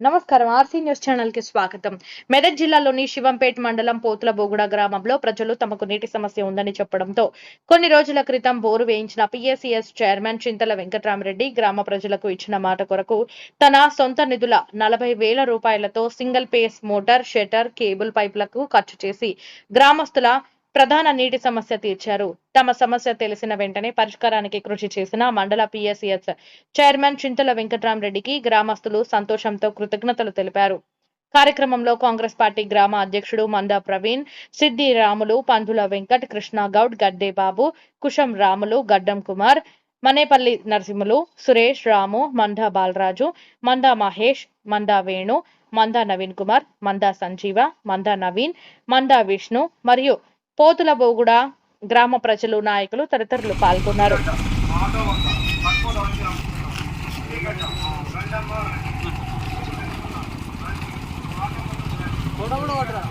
నమస్కారం. RC news ఛానల్కి స్వాగతం. మెదక్ జిల్లాలోని శివంపేట్ మండలం పోతుల బోగుడ గ్రామంలో ప్రజలు తమకు నీటి సమస్య ఉందని చెప్పడంతో కొన్ని రోజుల క్రితం బోరు వేయించిన పిఎస్సిఎస్ చైర్మన్ చింతల వెంకటరామరెడ్డి గ్రామ ప్రజలకు ఇచ్చిన మాట కొరకు తన సొంత నిధుల నలభై వేల రూపాయలతో single phase motor starter cable పైపులకు ఖర్చు చేసి గ్రామస్తుల ప్రధాన నీటి సమస్య తీర్చారు. తమ సమస్య తెలిసిన వెంటనే పరిష్కారానికి కృషి చేసిన మండల పిఎస్ఎస్ చైర్మన్ చింతల వెంకట్రామరెడ్డికి గ్రామస్తులు సంతోషంతో కృతజ్ఞతలు తెలిపారు. కార్యక్రమంలో కాంగ్రెస్ పార్టీ గ్రామ అధ్యక్షుడు మందా ప్రవీణ్ సిద్ది రాములు పందుల వెంకట్ కృష్ణ గౌడ్ గడ్డే బాబు కుషం రాములు గడ్డం కుమార్ మనేపల్లి నరసింహులు సురేష్ రాము మందా బాలరాజు మందా మహేష్ మందా వేణు మందా నవీన్ కుమార్ మందా సంజీవ మందా నవీన్ మందా విష్ణు మరియు పోతుల బోగుడ గ్రామ ప్రజలు నాయకులు తదితరులు పాల్గొన్నారు. కూడా